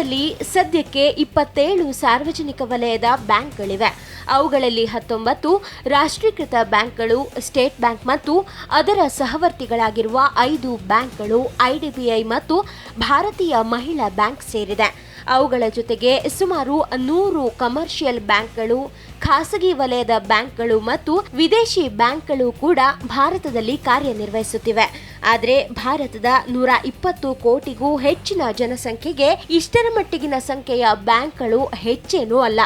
ಭಾರತದಲ್ಲಿ ಸದ್ಯಕ್ಕೆ ಇಪ್ಪತ್ತೇಳು ಸಾರ್ವಜನಿಕ ವಲಯದ ಬ್ಯಾಂಕ್ಗಳಿವೆ. ಅವುಗಳಲ್ಲಿ ಹತ್ತೊಂಬತ್ತು ರಾಷ್ಟ್ರೀಕೃತ ಬ್ಯಾಂಕ್ಗಳು, ಸ್ಟೇಟ್ ಬ್ಯಾಂಕ್ ಮತ್ತು ಅದರ ಸಹವರ್ತಿಗಳಾಗಿರುವ ಐದು ಬ್ಯಾಂಕ್ಗಳು ಐಡಿಬಿಐ ಮತ್ತು ಭಾರತೀಯ ಮಹಿಳಾ ಬ್ಯಾಂಕ್ ಸೇರಿದೆ. ಅವುಗಳ ಜೊತೆಗೆ ಸುಮಾರು ನೂರು ಕಮರ್ಷಿಯಲ್ ಬ್ಯಾಂಕ್ಗಳು, ಖಾಸಗಿ ವಲಯದ ಬ್ಯಾಂಕ್ಗಳು ಮತ್ತು ವಿದೇಶಿ ಬ್ಯಾಂಕ್ಗಳು ಕೂಡ ಭಾರತದಲ್ಲಿ ಕಾರ್ಯನಿರ್ವಹಿಸುತ್ತಿವೆ. ಆದರೆ ಭಾರತದ ನೂರ ಇಪ್ಪತ್ತು ಕೋಟಿಗೂ ಹೆಚ್ಚಿನ ಜನಸಂಖ್ಯೆಗೆ ಇಷ್ಟರ ಮಟ್ಟಿಗಿನ ಸಂಖ್ಯೆಯ ಬ್ಯಾಂಕ್ಗಳು ಹೆಚ್ಚೇನೂ ಅಲ್ಲ.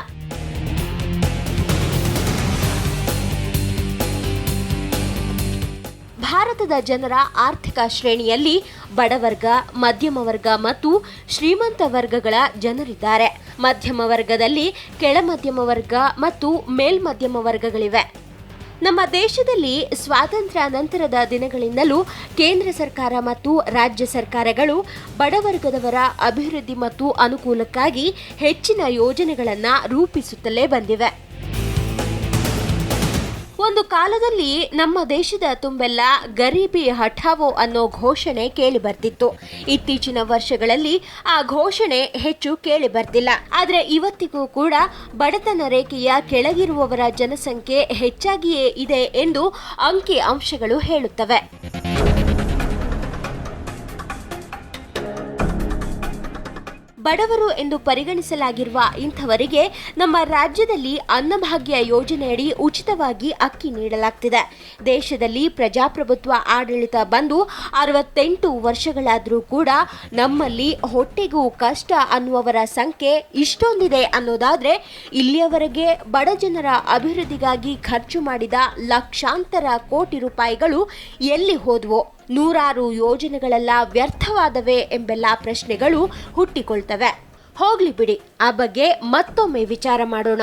ಭಾರತದ ಜನರ ಆರ್ಥಿಕ ಶ್ರೇಣಿಯಲ್ಲಿ ಬಡವರ್ಗ, ಮಧ್ಯಮ ವರ್ಗ ಮತ್ತು ಶ್ರೀಮಂತ ವರ್ಗಗಳ ಜನರಿದ್ದಾರೆ. ಮಧ್ಯಮ ವರ್ಗದಲ್ಲಿ ಕೆಳಮಧ್ಯಮ ವರ್ಗ ಮತ್ತು ಮೇಲ್ಮಧ್ಯಮ ವರ್ಗಗಳಿವೆ. ನಮ್ಮ ದೇಶದಲ್ಲಿ ಸ್ವಾತಂತ್ರ್ಯ ನಂತರದ ದಿನಗಳಿಂದಲೂ ಕೇಂದ್ರ ಸರ್ಕಾರ ಮತ್ತು ರಾಜ್ಯ ಸರ್ಕಾರಗಳು ಬಡವರ್ಗದವರ ಅಭಿವೃದ್ಧಿ ಮತ್ತು ಅನುಕೂಲಕ್ಕಾಗಿ ಹೆಚ್ಚಿನ ಯೋಜನೆಗಳನ್ನು ರೂಪಿಸುತ್ತಲೇ ಬಂದಿವೆ. ಒಂದು ಕಾಲದಲ್ಲಿ ನಮ್ಮ ದೇಶದ ತುಂಬೆಲ್ಲ ಗರೀಬಿ ಹಠಾವೋ ಅನ್ನೋ ಘೋಷಣೆ ಕೇಳಿ ಬರ್ತಿತ್ತು. ಇತ್ತೀಚಿನ ವರ್ಷಗಳಲ್ಲಿ ಆ ಘೋಷಣೆ ಹೆಚ್ಚು ಕೇಳಿ ಬರ್ತಿಲ್ಲ. ಆದ್ರೆ ಇವತ್ತಿಗೂ ಕೂಡ ಬಡತನ ರೇಖೆಯ ಕೆಳಗಿರುವವರ ಜನಸಂಖ್ಯೆ ಹೆಚ್ಚಾಗಿಯೇ ಇದೆ ಎಂದು ಅಂಕಿ ಅಂಶಗಳು ಹೇಳುತ್ತವೆ. ಬಡವರು ಎಂದು ಪರಿಗಣಿಸಲಾಗಿರುವ ಇಂಥವರಿಗೆ ನಮ್ಮ ರಾಜ್ಯದಲ್ಲಿ ಅನ್ನಭಾಗ್ಯ ಯೋಜನೆಯಡಿ ಉಚಿತವಾಗಿ ಅಕ್ಕಿ ನೀಡಲಾಗ್ತಿದೆ. ದೇಶದಲ್ಲಿ ಪ್ರಜಾಪ್ರಭುತ್ವ ಆಡಳಿತ ಬಂದು ಅರವತ್ತೆಂಟು ವರ್ಷಗಳಾದರೂ ಕೂಡ ನಮ್ಮಲ್ಲಿ ಹೊಟ್ಟೆಗೂ ಕಷ್ಟ ಅನ್ನುವವರ ಸಂಖ್ಯೆ ಇಷ್ಟೊಂದಿದೆ ಅನ್ನೋದಾದರೆ ಇಲ್ಲಿಯವರೆಗೆ ಬಡ ಜನರ ಅಭಿವೃದ್ಧಿಗಾಗಿ ಖರ್ಚು ಮಾಡಿದ ಲಕ್ಷಾಂತರ ಕೋಟಿ ರೂಪಾಯಿಗಳು ಎಲ್ಲಿ ಹೋದ್ವೋ. ನೂರಾರು ಯೋಜನೆಗಳೆಲ್ಲ ವ್ಯರ್ಥವಾದವೆ ಎಂಬೆಲ್ಲ ಪ್ರಶ್ನೆಗಳು ಹುಟ್ಟಿಕೊಳ್ತವೆ. ಹೋಗ್ಲಿ ಬಿಡಿ ಆ ಬಗ್ಗೆ ಮತ್ತೊಮ್ಮೆ ವಿಚಾರ ಮಾಡೋಣ.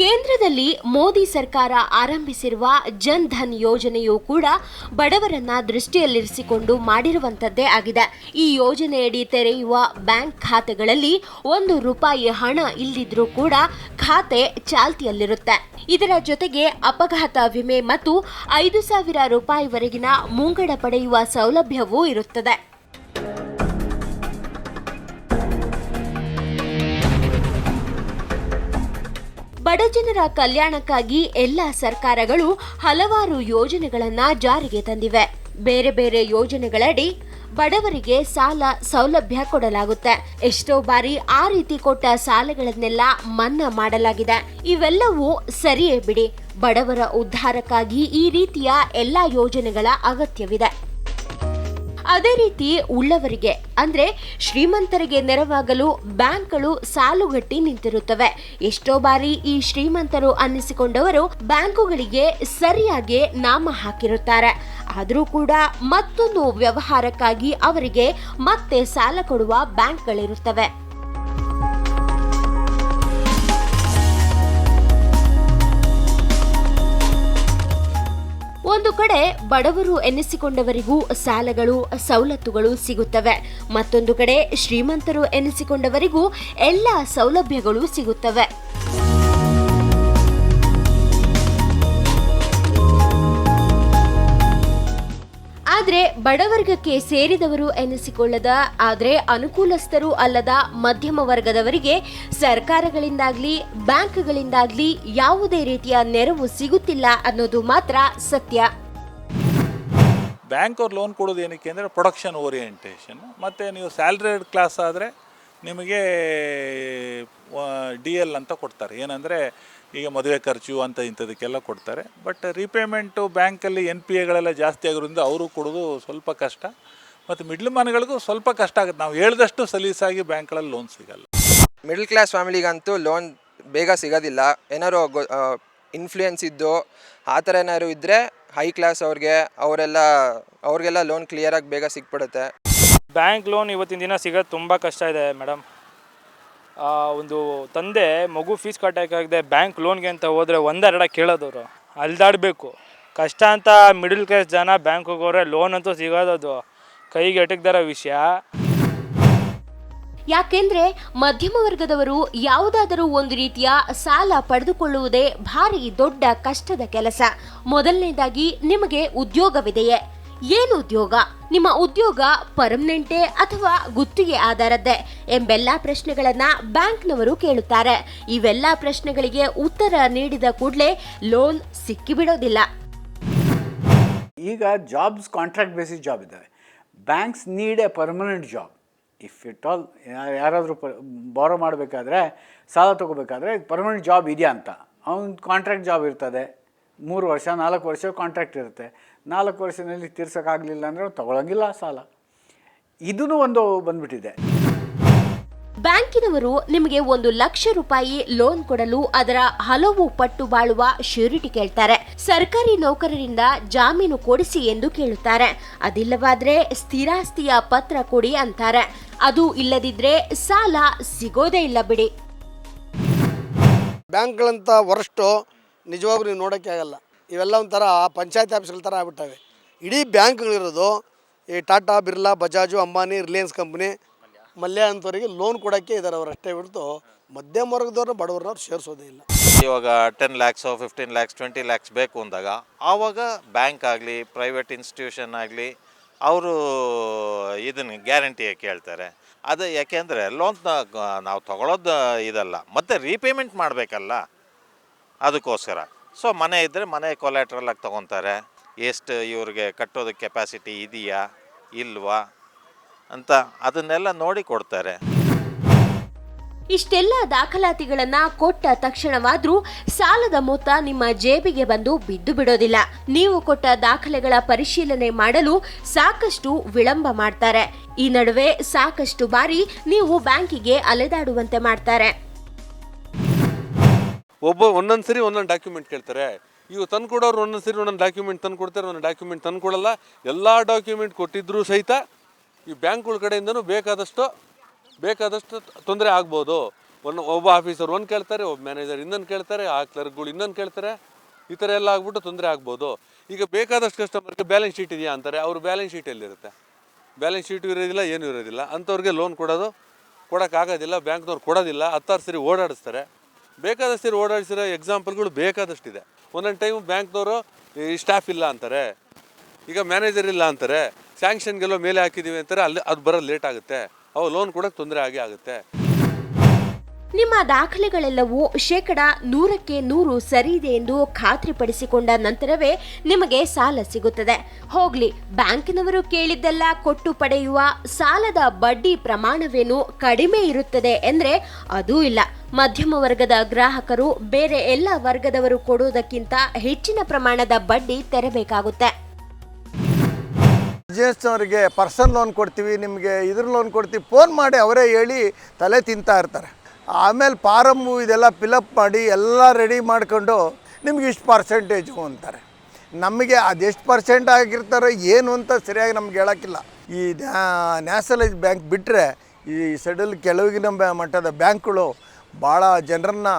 ಕೇಂದ್ರದಲ್ಲಿ ಮೋದಿ ಸರ್ಕಾರ ಆರಂಭಿಸಿರುವ ಜನ್ ಧನ್ ಯೋಜನೆಯು ಕೂಡ ಬಡವರನ್ನ ದೃಷ್ಟಿಯಲ್ಲಿರಿಸಿಕೊಂಡು ಮಾಡಿರುವಂತದ್ದೇ ಆಗಿದೆ. ಈ ಯೋಜನೆಯಡಿ ತೆರೆಯುವ ಬ್ಯಾಂಕ್ ಖಾತೆಗಳಲ್ಲಿ ಒಂದು ರೂಪಾಯಿ ಹಣ ಇಲ್ಲದಿದ್ರೂ ಕೂಡ ಖಾತೆ ಚಾಲ್ತಿಯಲ್ಲಿರುತ್ತೆ. ಇದರ ಜೊತೆಗೆ ಅಪಘಾತ ವಿಮೆ ಮತ್ತು ಐದು ಸಾವಿರ ರೂಪಾಯಿವರೆಗಿನ ಮುಂಗಡ ಪಡೆಯುವ ಸೌಲಭ್ಯವೂ ಇರುತ್ತದೆ. ಬಡಜನರ ಕಲ್ಯಾಣಕ್ಕಾಗಿ ಎಲ್ಲ ಸರ್ಕಾರಗಳು ಹಲವಾರು ಯೋಜನೆಗಳನ್ನು ಜಾರಿಗೆ ತಂದಿವೆ. ಬೇರೆ ಬೇರೆ ಯೋಜನೆಗಳಡಿ ಬಡವರಿಗೆ ಸಾಲ ಸೌಲಭ್ಯ ಕೊಡಲಾಗುತ್ತೆ. ಎಷ್ಟೋ ಬಾರಿ ಆ ರೀತಿ ಕೊಟ್ಟ ಸಾಲಗಳನ್ನೆಲ್ಲ ಮನ್ನಾ ಮಾಡಲಾಗಿದೆ. ಇವೆಲ್ಲವೂ ಸರಿಯೇ ಬಿಡಿ. ಬಡವರ ಉದ್ಧಾರಕ್ಕಾಗಿ ಈ ರೀತಿಯ ಎಲ್ಲ ಯೋಜನೆಗಳ ಅಗತ್ಯವಿದೆ. ಅದೇ ರೀತಿ ಉಳ್ಳವರಿಗೆ, ಅಂದ್ರೆ ಶ್ರೀಮಂತರಿಗೆ ನೆರವಾಗಲು ಬ್ಯಾಂಕ್ಗಳು ಸಾಲುಗಟ್ಟಿ ನಿಂತಿರುತ್ತವೆ. ಎಷ್ಟೋ ಬಾರಿ ಈ ಶ್ರೀಮಂತರು ಅನ್ನಿಸಿಕೊಂಡವರು ಬ್ಯಾಂಕುಗಳಿಗೆ ಸರಿಯಾಗಿ ನಾಮ ಹಾಕಿರುತ್ತಾರೆ. ಆದರೂ ಕೂಡ ಮತ್ತೊಂದು ವ್ಯವಹಾರಕ್ಕಾಗಿ ಅವರಿಗೆ ಮತ್ತೆ ಸಾಲ ಕೊಡುವ ಬ್ಯಾಂಕ್ಗಳಿರುತ್ತವೆ. ಒಂದು ಕಡೆ ಬಡವರು ಎನಿಸಿಕೊಂಡವರಿಗೂ ಸಾಲಗಳು ಸವಲತ್ತುಗಳು ಸಿಗುತ್ತವೆ. ಮತ್ತೊಂದು ಕಡೆ ಶ್ರೀಮಂತರು ಎನಿಸಿಕೊಂಡವರಿಗೂ ಎಲ್ಲ ಸೌಲಭ್ಯಗಳು ಸಿಗುತ್ತವೆ. ಆದ್ರೆ ಬಡವರ್ಗಕ್ಕೆ ಸೇರಿದವರು ಎನಿಸಿಕೊಳ್ಳದ, ಆದರೆ ಅನುಕೂಲಸ್ಥರು ಅಲ್ಲದ ಮಧ್ಯಮ ವರ್ಗದವರಿಗೆ ಸರ್ಕಾರಗಳಿಂದಾಗ್ಲಿ, ಬ್ಯಾಂಕ್ಗಳಿಂದಾಗ್ಲಿ ಯಾವುದೇ ರೀತಿಯ ನೆರವು ಸಿಗುತ್ತಿಲ್ಲ ಅನ್ನೋದು ಮಾತ್ರ ಸತ್ಯ. ಬ್ಯಾಂಕ್ ಅವ್ರು ಲೋನ್ ಕೊಡೋದು ಏನಕ್ಕೆ ಅಂದರೆ ಪ್ರೊಡಕ್ಷನ್ ಓರಿಯೆಂಟೇಷನ್ ಮತ್ತು ನೀವು ಸ್ಯಾಲ್ರಿಡ್ ಕ್ಲಾಸ್ ಆದರೆ ನಿಮಗೆ ಡಿ ಎಲ್ ಅಂತ ಕೊಡ್ತಾರೆ. ಏನಂದರೆ ಈಗ ಮದುವೆ ಖರ್ಚು ಅಂತ ಇಂಥದಕ್ಕೆಲ್ಲ ಕೊಡ್ತಾರೆ. ಬಟ್ ರೀಪೇಮೆಂಟು ಬ್ಯಾಂಕಲ್ಲಿ ಎನ್ ಪಿ ಎಗಳೆಲ್ಲ ಜಾಸ್ತಿ ಆಗಿರೋದ್ರಿಂದ ಅವರು ಕೊಡೋದು ಸ್ವಲ್ಪ ಕಷ್ಟ. ಮತ್ತು ಮಿಡ್ಲ್ ಮನೆಗಳಿಗೂ ಸ್ವಲ್ಪ ಕಷ್ಟ ಆಗುತ್ತೆ. ನಾವು ಹೇಳ್ದಷ್ಟು ಸಲೀಸಾಗಿ ಬ್ಯಾಂಕ್ಗಳಲ್ಲಿ ಲೋನ್ ಸಿಗಲ್ಲ. ಮಿಡ್ಲ್ ಕ್ಲಾಸ್ ಫ್ಯಾಮಿಲಿಗಂತೂ ಲೋನ್ ಬೇಗ ಸಿಗೋದಿಲ್ಲ. ಏನಾದ್ರು ಇನ್ಫ್ಲೂಯೆನ್ಸ್ ಇದ್ದು ಆ ಥರ ಏನಾದ್ರು ಇದ್ದರೆ ಹೈ ಕ್ಲಾಸ್ ಅವ್ರಿಗೆ ಅವರೆಲ್ಲ ಅವ್ರಿಗೆಲ್ಲ ಲೋನ್ ಕ್ಲಿಯರಾಗಿ ಬೇಗ ಸಿಕ್ಬಿಡುತ್ತೆ. ಬ್ಯಾಂಕ್ ಲೋನ್ ಇವತ್ತಿನ ದಿನ ಸಿಗೋದು ತುಂಬ ಕಷ್ಟ ಇದೆ ಮೇಡಮ್ ಒಂದು ತಂದೆ ಮಗು ಫೀಸ್ ಕಟ್ಟೋಕ್ಕಾಗದೆ ಬ್ಯಾಂಕ್ ಲೋನ್ಗೆ ಅಂತ ಹೋದರೆ ಒಂದೆರಡ ಕೇಳೋದವರು. ಅಲ್ದಾಡಬೇಕು. ಕಷ್ಟ ಅಂತ ಮಿಡಲ್ ಕ್ಲಾಸ್ ಜನ ಬ್ಯಾಂಕ್ ಹೋಗೋರೆ ಲೋನ್ ಅಂತೂ ಸಿಗೋದದು. ಕೈಗೆ ಎಟಕ್ದಾರ ವಿಷಯ. ಯಾಕೆಂದ್ರೆ ಮಧ್ಯಮ ವರ್ಗದವರು ಯಾವುದಾದರೂ ಒಂದು ರೀತಿಯ ಸಾಲ ಪಡೆದುಕೊಳ್ಳುವುದೇ ಭಾರಿ ದೊಡ್ಡ ಕಷ್ಟದ ಕೆಲಸ. ಮೊದಲನೇದಾಗಿ ನಿಮಗೆ ಉದ್ಯೋಗವಿದೆಯೇ? ಏನು ಉದ್ಯೋಗ? ನಿಮ್ಮ ಉದ್ಯೋಗ ಪರ್ಮನೆಂಟೇ ಅಥವಾ ಗುತ್ತಿಗೆ ಆಧಾರದ್ದೇ ಎಂಬೆಲ್ಲ ಪ್ರಶ್ನೆಗಳನ್ನ ಬ್ಯಾಂಕ್ನವರು ಕೇಳುತ್ತಾರೆ. ಇವೆಲ್ಲ ಪ್ರಶ್ನೆಗಳಿಗೆ ಉತ್ತರ ನೀಡಿದ ಕೂಡಲೇ ಲೋನ್ ಸಿಕ್ಕಿಬಿಡೋದಿಲ್ಲ. ಈಗ ಜಾಬ್ಸ್ ಕಾಂಟ್ರಾಕ್ಟ್ ಬೇಸಿಸ್ ಜಾಬ್ ಇದ್ದಾವೆ banks need a permanent job. If at all ಯಾರಾದರೂ ಬಾರೋ ಮಾಡಬೇಕಾದ್ರೆ, ಸಾಲ ತೊಗೋಬೇಕಾದ್ರೆ ಪರ್ಮನೆಂಟ್ ಜಾಬ್ ಇದೆಯಾ ಅಂತ. ಅವ್ನು ಕಾಂಟ್ರಾಕ್ಟ್ ಜಾಬ್ ಇರ್ತದೆ. ಮೂರು ವರ್ಷ ನಾಲ್ಕು ವರ್ಷ ಕಾಂಟ್ರಾಕ್ಟ್ ಇರುತ್ತೆ. ನಾಲ್ಕು ವರ್ಷದಲ್ಲಿ ತೀರ್ಸೋಕ್ಕಾಗಲಿಲ್ಲ ಅಂದರೆ ತೊಗೊಳಂಗಿಲ್ಲ ಸಾಲ. ಇದೂ ಒಂದು ಬಂದ್ಬಿಟ್ಟಿದೆ. ಬ್ಯಾಂಕಿನವರು ನಿಮಗೆ ಒಂದು ಲಕ್ಷ ರೂಪಾಯಿ ಲೋನ್ ಕೊಡಲು ಅದರ ಹಲವು ಪಟ್ಟು ಬಾಳುವ ಶ್ಯೂರಿಟಿ ಕೇಳ್ತಾರೆ. ಸರ್ಕಾರಿ ನೌಕರರಿಂದ ಜಾಮೀನು ಕೊಡಿಸಿ ಎಂದು ಕೇಳುತ್ತಾರೆ. ಅದಿಲ್ಲವಾದ್ರೆ ಸ್ಥಿರಾಸ್ತಿಯ ಪತ್ರ ಕೊಡಿ ಅಂತಾರೆ. ಅದು ಇಲ್ಲದಿದ್ರೆ ಸಾಲ ಸಿಗೋದೇ ಇಲ್ಲ ಬಿಡಿ. ಬ್ಯಾಂಕ್ಗಳಂತ ವರಷ್ಟು ನಿಜವಾಗ್ಲೂ ನೀವು ನೋಡೋಕ್ಕೆ ಆಗಲ್ಲ. ಇವೆಲ್ಲ ಒಂಥರ ಪಂಚಾಯತ್ ಆಫೀಸ್ಗಳ ಥರ ಆಗ್ಬಿಟ್ಟವೆ. ಇಡೀ ಬ್ಯಾಂಕ್ಗಳಿರೋದು ಈ ಟಾಟಾ, ಬಿರ್ಲಾ, ಬಜಾಜು, ಅಂಬಾನಿ, ರಿಲಯನ್ಸ್ ಕಂಪ್ನಿ ಮಲ್ಯ ಅಂಥವರಿಗೆ ಲೋನ್ ಕೊಡೋಕ್ಕೆ ಇದ್ದಾರೆ ಅವ್ರು ಅಷ್ಟೇ ಬಿಡ್ತು ಮಧ್ಯಮ ವರ್ಗದವ್ರನ್ನ ಬಡವ್ರನ್ನ ಅವ್ರು ಸೇರಿಸೋದೇ ಇಲ್ಲ. ಇವಾಗ ten lakhs fifteen lakhs twenty lakhs ಬೇಕು ಅಂದಾಗ ಆವಾಗ ಬ್ಯಾಂಕ್ ಆಗಲಿ ಪ್ರೈವೇಟ್ ಇನ್ಸ್ಟಿಟ್ಯೂಷನ್ ಆಗಲಿ ಅವರು ಇದನ್ನು ಗ್ಯಾರಂಟಿ ಕೇಳ್ತಾರೆ. ಅದು ಯಾಕೆಂದರೆ ಲೋನ್ ನಾವು ತಗೊಳ್ಳೋದು ಇದಲ್ಲ. ಮತ್ತು ರೀಪೇಮೆಂಟ್ ಮಾಡಬೇಕಲ್ಲ. ಅದಕ್ಕೋಸ್ಕರ. ಸೊ ಮನೆ ಇದ್ದರೆ ಮನೆ ಕೊಲ್ಯಾಟ್ರಲ್ ಆಗಿ ತೊಗೊತಾರೆ. ಎಷ್ಟು ಇವ್ರಿಗೆ ಕಟ್ಟೋದಕ್ಕೆ ಕೆಪಾಸಿಟಿ ಇದೆಯಾ? ಇಲ್ವಾ? ಅಂತ ಅದನ್ನೆಲ್ಲ ನೋಡಿ ಕೊಡ್ತಾರೆ. ಇಷ್ಟೆಲ್ಲ ದಾಖಲಾತಿಗಳನ್ನ ಕೊಟ್ಟ ತಕ್ಷಣವಾದ್ರೂ ಸಾಲದ ಮೊತ್ತ ನಿಮ್ಮ ಜೇಬಿಗೆ ಬಂದು ಬಿದ್ದು ಬಿಡೋದಿಲ್ಲ. ನೀವು ಕೊಟ್ಟ ದಾಖಲೆಗಳ ಪರಿಶೀಲನೆ ಮಾಡಲು ಸಾಕಷ್ಟು ವಿಳಂಬ ಮಾಡ್ತಾರೆ. ಈ ನಡುವೆ ಸಾಕಷ್ಟು ಬಾರಿ ನೀವು ಬ್ಯಾಂಕಿಗೆ ಅಲೆದಾಡುವಂತೆ ಮಾಡ್ತಾರೆ. ಒಬ್ಬ ಒಂದೊಂದು ಸರಿ ಒಂದೊಂದು ಡಾಕ್ಯುಮೆಂಟ್ ಕೇಳ್ತಾರೆ. ಇವು ತಂದು ಕೊಡೋರು ಒಂದೊಂದು ಸರಿ ಒಂದೊಂದು ಡಾಕ್ಯುಮೆಂಟ್ ತಂದು ಕೊಡ್ತಾರೆ ಒಂದೊಂದು ಡಾಕ್ಯುಮೆಂಟ್ ತಂದು ಕೊಡಲ್ಲ ಎಲ್ಲ ಡಾಕ್ಯುಮೆಂಟ್ ಕೊಟ್ಟಿದ್ರೂ ಸಹಿತ ಈ ಬ್ಯಾಂಕ್ಗಳ ಕಡೆಯಿಂದನೂ ಬೇಕಾದಷ್ಟು ಬೇಕಾದಷ್ಟು ತೊಂದರೆ ಆಗ್ಬೋದು. ಒಂದು ಒಬ್ಬ ಆಫೀಸರ್ ಒಂದು ಕೇಳ್ತಾರೆ, ಒಬ್ಬ ಮ್ಯಾನೇಜರ್ ಇನ್ನೊಂದು ಕೇಳ್ತಾರೆ, ಆ ಕ್ಲರ್ಕ್ಗಳು ಇನ್ನೊಂದು ಕೇಳ್ತಾರೆ. ಈ ಥರ ಎಲ್ಲ ಆಗ್ಬಿಟ್ಟು ತೊಂದರೆ ಆಗ್ಬೋದು. ಈಗ ಬೇಕಾದಷ್ಟು ಕಸ್ಟಮರ್ಗೆ ಬ್ಯಾಲೆನ್ಸ್ ಶೀಟ್ ಇದೆಯಾ ಅಂತಾರೆ. ಅವ್ರ ಬ್ಯಾಲೆನ್ಸ್ ಶೀಟ್ ಎಲ್ಲಿರುತ್ತೆ? ಬ್ಯಾಲೆನ್ಸ್ ಶೀಟು ಇರೋದಿಲ್ಲ, ಏನೂ ಇರೋದಿಲ್ಲ. ಅಂಥವ್ರಿಗೆ ಲೋನ್ ಕೊಡೋದು ಕೊಡೋಕ್ಕಾಗೋದಿಲ್ಲ, ಬ್ಯಾಂಕ್ನವ್ರು ಕೊಡೋದಿಲ್ಲ, ಹತ್ತಾರು ಸರಿ ಓಡಾಡಿಸ್ತಾರೆ. ಬೇಕಾದಷ್ಟು ಸರಿ ಓಡಾಡಿಸಿರೋ ಎಕ್ಸಾಂಪಲ್ಗಳು ಬೇಕಾದಷ್ಟಿದೆ. ಒಂದೊಂದು ಟೈಮು ಬ್ಯಾಂಕ್ನವರು ಈ ಸ್ಟಾಫ್ ಇಲ್ಲ ಅಂತಾರೆ. ಈಗ ಮ್ಯಾನೇಜರ್ ಇಲ್ಲ ಅಂತಾರೆ. ಸ್ಯಾಂಕ್ಷನ್ಗೆಲ್ಲೋ ಮೇಲೆ ಹಾಕಿದ್ದೀವಿ ಅಂತಾರೆ. ಅಲ್ಲಿ, ಅದು ಬರೋದು ಲೇಟ್ ಆಗುತ್ತೆ. ಅವು ಲೋನ್ ಕೊಡೋಕ್ಕೆ ತೊಂದರೆ ಆಗೇ ಆಗುತ್ತೆ. ನಿಮ್ಮ ದಾಖಲೆಗಳೆಲ್ಲವೂ ಶೇಕಡ ನೂರಕ್ಕೆ ನೂರು ಇದೆ ಎಂದು ಖಾತ್ರಿಪಡಿಸಿಕೊಂಡ ನಂತರವೇ ನಿಮಗೆ ಸಾಲ ಸಿಗುತ್ತದೆ. ಹೋಗ್ಲಿ, ಬ್ಯಾಂಕಿನವರು ಕೇಳಿದ್ದೆಲ್ಲ ಕೊಟ್ಟು ಪಡೆಯುವ ಸಾಲದ ಬಡ್ಡಿ ಪ್ರಮಾಣವೇನು ಕಡಿಮೆ ಇರುತ್ತದೆ ಎಂದರೆ ಅದೂ ಇಲ್ಲ. ಮಧ್ಯಮ ವರ್ಗದ ಗ್ರಾಹಕರು ಬೇರೆ ಎಲ್ಲ ವರ್ಗದವರು ಕೊಡುವುದಕ್ಕಿಂತ ಹೆಚ್ಚಿನ ಪ್ರಮಾಣದ ಬಡ್ಡಿ ತೆರಬೇಕಾಗುತ್ತೆ. ಅವರಿಗೆ ಪರ್ಸನ್ ಲೋನ್ ಕೊಡ್ತೀವಿ, ನಿಮಗೆ ಇದ್ರ ಲೋನ್ ಕೊಡ್ತೀವಿ, ಫೋನ್ ಮಾಡಿ ಅವರೇ ಹೇಳಿ ತಲೆ ತಿಂತಾ ಇರ್ತಾರೆ. ಆಮೇಲೆ ಫಾರಮ್ಮು ಇದೆಲ್ಲ ಫಿಲಪ್ ಮಾಡಿ ಎಲ್ಲ ರೆಡಿ ಮಾಡ್ಕೊಂಡು ನಿಮ್ಗೆ ಇಷ್ಟು ಪರ್ಸೆಂಟೇಜು ಅಂತಾರೆ. ನಮಗೆ ಅದೆಷ್ಟು ಪರ್ಸೆಂಟ್ ಆಗಿರ್ತಾರೆ, ಏನು ಅಂತ ಸರಿಯಾಗಿ ನಮ್ಗೆ ಹೇಳೋಕ್ಕಿಲ್ಲ. ಈ ನ್ಯಾಷನಲೈಸ್ ಬ್ಯಾಂಕ್ ಬಿಟ್ಟರೆ ಈ ಸೆಡಲ್ ಕೆಳಗಿನ ಮಟ್ಟದ ಬ್ಯಾಂಕ್ಗಳು ಭಾಳ ಜನರನ್ನ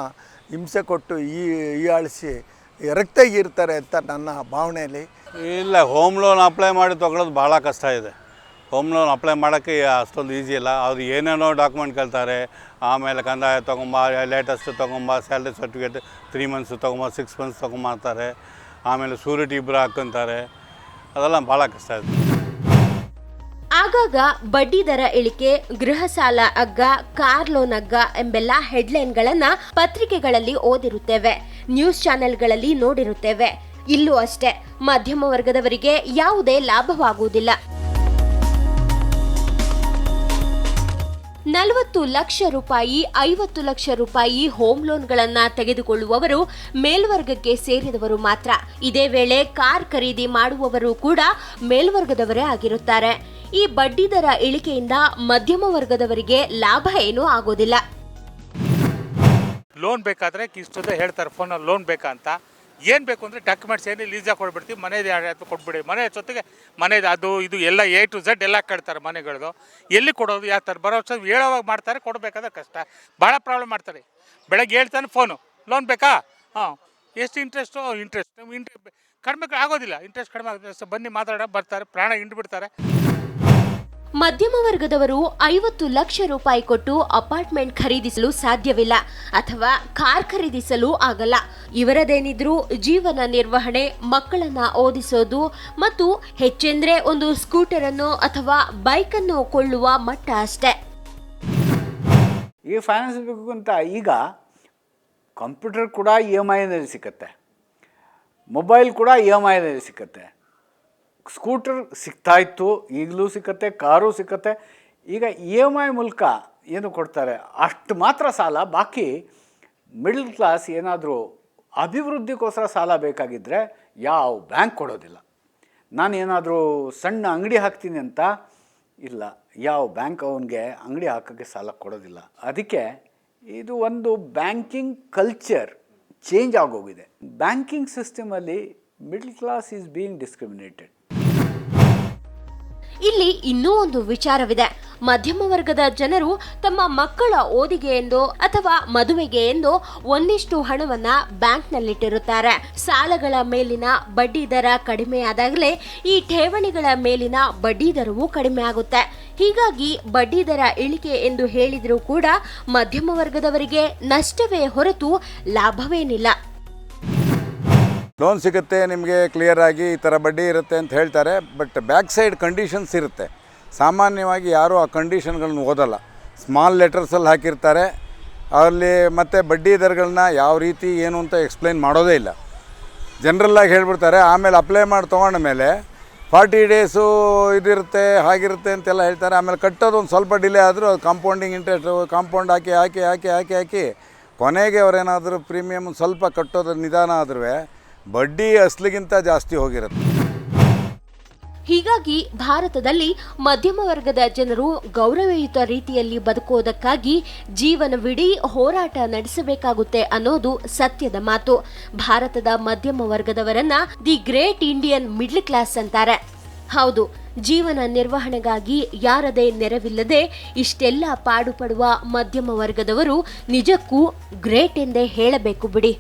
ಹಿಂಸೆ ಕೊಟ್ಟು ಈ ಹೀಯಾಳಿಸಿ ರಕ್ತಾಗಿರ್ತಾರೆ ಅಂತ ನನ್ನ ಭಾವನೆಯಲ್ಲಿ. ಇಲ್ಲ ಹೋಮ್ ಲೋನ್ ಅಪ್ಲೈ ಮಾಡಿ ತೊಗೊಳೋದು ಭಾಳ ಕಷ್ಟ ಇದೆ. ಹೋಮ್ ಲೋನ್ ಅಪ್ಲೈ ಮಾಡೋಕ್ಕೆ ಅಷ್ಟೊಂದು ಈಸಿ ಇಲ್ಲ. ಅವ್ರು ಏನೇನೋ ಡಾಕ್ಯುಮೆಂಟ್ ಕೇಳ್ತಾರೆ. ಆಮೇಲೆ ಕಂದಾಯ ತೊಗೊಂಬ ಲೇಟೆಸ್ಟ್ ತೊಗೊಂಬ ಸ್ಯಾಲ್ರಿ ಸರ್ಟಿಫಿಕೇಟ್ ತ್ರೀ ಮಂತ್ಸ್ ತೊಗೊಂಬ ಸಿಕ್ಸ್ ಮಂತ್ಸ್ ತೊಗೊಂಬರ್ತಾರೆ ಆಮೇಲೆ ಸೂರಿಟಿ ಇಬ್ಬರು ಹಾಕ್ಕೊಂತಾರೆ. ಅದೆಲ್ಲ ಭಾಳ ಕಷ್ಟ ಇದೆ ಆಗಾಗ ಬಡ್ಡಿ ದರ ಇಳಿಕೆ, ಗೃಹ ಸಾಲ ಅಗ್ಗ ಕಾರ್ ಲೋನ್ ಅಗ್ಗ ಎಂಬೆಲ್ಲ ಹೆಡ್ಲೈನ್ಗಳನ್ನ ಪತ್ರಿಕೆಗಳಲ್ಲಿ ಓದಿರುತ್ತೇವೆ. ನ್ಯೂಸ್ ಚಾನೆಲ್ಗಳಲ್ಲಿ ನೋಡಿರುತ್ತೇವೆ. ಇಲ್ಲೂ ಅಷ್ಟೇ, ಮಧ್ಯಮ ವರ್ಗದವರಿಗೆ ಯಾವುದೇ ಲಾಭವಾಗುವುದಿಲ್ಲ. ನಲವತ್ತು ಲಕ್ಷ ರೂಪಾಯಿ, ಐವತ್ತು ಲಕ್ಷ ರೂಪಾಯಿ ಹೋಮ್ ಲೋನ್ಗಳನ್ನು ತೆಗೆದುಕೊಳ್ಳುವವರು, ಮೇಲ್ವರ್ಗಕ್ಕೆ ಸೇರಿದವರು ಮಾತ್ರ. ಇದೇ ವೇಳೆ ಕಾರ್ ಖರೀದಿ ಮಾಡುವವರು ಕೂಡ ಮೇಲ್ವರ್ಗದವರೇ ಆಗಿರುತ್ತಾರೆ. ಈ ಬಡ್ಡಿ ದರ ಇಳಿಕೆಯಿಂದ ಮಧ್ಯಮ ವರ್ಗದವರಿಗೆ ಲಾಭ ಏನೂ ಆಗೋದಿಲ್ಲ. ಲೋನ್ ಬೇಕಾದರೆ ಇಷ್ಟೊಂದೇ ಹೇಳ್ತಾರೆ, ಫೋನಲ್ಲಿ ಲೋನ್ ಬೇಕಾ ಅಂತ. ಏನು ಬೇಕು ಅಂದರೆ ಡಾಕ್ಯುಮೆಂಟ್ಸ್ ಏನೇ ಲೀಸಾಗಿ ಕೊಡ್ಬಿಡ್ತೀವಿ ಮನೆದು ಯಾರು ಕೊಟ್ಬಿಡಿ. ಮನೆ ಜೊತೆಗೆ ಮನೆದು ಅದು, ಇದು ಎಲ್ಲ ಎ ಟು ಝಡ್ ಎಲ್ಲ ಕಟ್ತಾರೆ ಮನೆಗಳದು. ಎಲ್ಲಿ ಕೊಡೋದು, ಯಾವ ಥರ, ಬರೋ ವರ್ಷ ಹೇಳೋವಾಗ ಮಾಡ್ತಾರೆ, ಕೊಡಬೇಕಾದ್ರೆ ಕಷ್ಟ. ಭಾಳ ಪ್ರಾಬ್ಲಮ್ ಮಾಡ್ತಾರೆ. ಬೆಳಗ್ಗೆ ಹೇಳ್ತಾನೆ ಫೋನು ಲೋನ್ ಬೇಕಾ? ಹಾಂ. ಎಷ್ಟು ಇಂಟ್ರೆಸ್ಟು ಇಂಟ್ರೆಸ್ಟ್ ಇಂಟ್ರೆ ಕಡಿಮೆ ಆಗೋದಿಲ್ಲ. ಇಂಟ್ರೆಸ್ಟ್ ಕಡಿಮೆ ಆಗುತ್ತೆ ಬನ್ನಿ ಮಾತಾಡೋ ಬರ್ತಾರೆ, ಪ್ರಾಣ ಹಿಂಡ್ಬಿಡ್ತಾರೆ. ಮಧ್ಯಮ ವರ್ಗದವರು ಐವತ್ತು ಲಕ್ಷ ರೂಪಾಯಿ ಕೊಟ್ಟು ಅಪಾರ್ಟ್ಮೆಂಟ್ ಖರೀದಿಸಲು ಸಾಧ್ಯವಿಲ್ಲ ಅಥವಾ ಕಾರ್ ಖರೀದಿಸಲು ಆಗಲ್ಲ. ಇವರದೇನಿದ್ರೂ ಜೀವನ ನಿರ್ವಹಣೆ, ಮಕ್ಕಳನ್ನ ಓದಿಸೋದು ಮತ್ತು ಹೆಚ್ಚೆಂದ್ರೆ ಒಂದು ಸ್ಕೂಟರ್ ಅನ್ನು ಅಥವಾ ಬೈಕ್ ಅನ್ನು ಕೊಳ್ಳುವ ಮಟ್ಟ ಅಷ್ಟೇ. ಈ ಫೈನಾನ್ಸ್ ಅಂತ ಈಗ ಕಂಪ್ಯೂಟರ್ ಕೂಡ ಇ ಎಂ ಐನಲ್ಲಿ ಸಿಕ್ಕತ್ತೆ. ಮೊಬೈಲ್ ಕೂಡ ಇ ಎಂ ಐನಲ್ಲಿ ಸಿಕ್ಕತ್ತೆ. ಸ್ಕೂಟರ್ ಸಿಗ್ತಾ ಇತ್ತು ಈಗಲೂ ಸಿಕ್ಕತ್ತೆ, ಕಾರು ಸಿಕ್ಕತ್ತೆ. ಈಗ ಇ ಎಂ ಐ ಮೂಲಕ ಏನು ಕೊಡ್ತಾರೆ? ಅಷ್ಟು ಮಾತ್ರ ಸಾಲ, ಬಾಕಿ ಮಿಡ್ಲ್ ಕ್ಲಾಸ್ ಏನಾದರೂ ಅಭಿವೃದ್ಧಿಗೋಸ್ಕರ ಸಾಲ ಬೇಕಾಗಿದ್ದರೆ ಯಾವ ಬ್ಯಾಂಕ್ ಕೊಡೋದಿಲ್ಲ. ನಾನು ಏನಾದರೂ ಸಣ್ಣ ಅಂಗಡಿ ಹಾಕ್ತೀನಿ ಅಂತ ಇಲ್ಲ, ಯಾವ ಬ್ಯಾಂಕ್ ಅವನಿಗೆ ಅಂಗಡಿ ಹಾಕೋಕ್ಕೆ ಸಾಲ ಕೊಡೋದಿಲ್ಲ. ಅದಕ್ಕೆ ಇದು ಒಂದು ಬ್ಯಾಂಕಿಂಗ್ ಕಲ್ಚರ್ ಚೇಂಜ್ ಆಗೋಗಿದೆ. Banking ಸಿಸ್ಟಮಲ್ಲಿ middle class is being discriminated. ಇಲ್ಲಿ ಇನ್ನೂ ಒಂದು ವಿಚಾರವಿದೆ. ಮಧ್ಯಮ ವರ್ಗದ ಜನರು ತಮ್ಮ ಮಕ್ಕಳ ಓದಿಗೆ ಎಂದು ಅಥವಾ ಮದುವೆಗೆ ಎಂದು ಒಂದಿಷ್ಟು ಹಣವನ್ನ ಬ್ಯಾಂಕ್ನಲ್ಲಿಟ್ಟಿರುತ್ತಾರೆ. ಸಾಲಗಳ ಮೇಲಿನ ಬಡ್ಡಿ ದರ ಕಡಿಮೆಯಾದಾಗಲೇ ಈ ಠೇವಣಿಗಳ ಮೇಲಿನ ಬಡ್ಡಿ ದರವೂ ಕಡಿಮೆ ಆಗುತ್ತೆ. ಹೀಗಾಗಿ ಬಡ್ಡಿ ದರ ಇಳಿಕೆ ಎಂದು ಹೇಳಿದರೂ ಕೂಡ ಮಧ್ಯಮ ವರ್ಗದವರಿಗೆ ನಷ್ಟವೇ ಹೊರತು ಲಾಭವೇನಿಲ್ಲ. ಲೋನ್ ಸಿಗುತ್ತೆ, ನಿಮಗೆ ಕ್ಲಿಯರಾಗಿ ಈ ಥರ ಬಡ್ಡಿ ಇರುತ್ತೆ ಅಂತ ಹೇಳ್ತಾರೆ ಬಟ್ ಬ್ಯಾಕ್ ಸೈಡ್ ಕಂಡೀಷನ್ಸ್ ಇರುತ್ತೆ. ಸಾಮಾನ್ಯವಾಗಿ ಯಾರೂ ಆ ಕಂಡೀಷನ್ಗಳನ್ನ ಓದಲ್ಲ. ಸ್ಮಾಲ್ ಲೆಟರ್ಸಲ್ಲಿ ಹಾಕಿರ್ತಾರೆ, ಅಲ್ಲಿ ಮತ್ತು ಬಡ್ಡಿ ದರಗಳನ್ನ ಯಾವ ರೀತಿ, ಏನು ಅಂತ ಎಕ್ಸ್ಪ್ಲೈನ್ ಮಾಡೋದೇ ಇಲ್ಲ. ಜನ್ರಲ್ಲಾಗಿ ಹೇಳ್ಬಿಡ್ತಾರೆ, ಆಮೇಲೆ ಅಪ್ಲೈ ಮಾಡಿ ತೊಗೊಂಡ ಮೇಲೆ ಫಾರ್ಟಿ ಡೇಸು ಇದಿರುತ್ತೆ, ಹಾಗಿರುತ್ತೆ ಅಂತೆಲ್ಲ ಹೇಳ್ತಾರೆ, ಆಮೇಲೆ ಕಟ್ಟೋದು ಒಂದು ಸ್ವಲ್ಪ ಡಿಲೇ ಆದರೂ ಅದು ಕಾಂಪೌಂಡಿಂಗ್ ಇಂಟ್ರೆಸ್ಟು ಕಾಂಪೌಂಡ್ ಹಾಕಿ ಹಾಕಿ ಹಾಕಿ ಹಾಕಿ ಹಾಕಿ ಕೊನೆಗೆ ಅವರೇನಾದರೂ ಪ್ರೀಮಿಯಮ್ ಸ್ವಲ್ಪ ಕಟ್ಟೋದು ನಿಧಾನ ಆದ್ರೂ ಬಡ್ಡಿ ಅಸ್ಲಿಗಿಂತ ಜಾಸ್ತಿ ಹೋಗಿರುತ್ತೆ. ಹೀಗಾಗಿ ಭಾರತದಲ್ಲಿ ಮಧ್ಯಮ ವರ್ಗದ ಜನರು ಗೌರವಯುತ ರೀತಿಯಲ್ಲಿ ಬದುಕುವುದಕ್ಕಾಗಿ ಜೀವನವಿಡೀ ಹೋರಾಟ ನಡೆಸಬೇಕಾಗುತ್ತೆ ಅನ್ನೋದು ಸತ್ಯದ ಮಾತು. ಭಾರತದ ಮಧ್ಯಮ ವರ್ಗದವರನ್ನ the great Indian middle class ಅಂತಾರೆ. ಹೌದು, ಜೀವನ ನಿರ್ವಹಣೆಗಾಗಿ ಯಾರದೇ ನೆರವಿಲ್ಲದೆ ಇಷ್ಟೆಲ್ಲ ಪಾಡುಪಡುವ ಮಧ್ಯಮ ವರ್ಗದವರು ನಿಜಕ್ಕೂ ಗ್ರೇಟ್ ಎಂದೇ ಹೇಳಬೇಕು ಬಿಡಿ.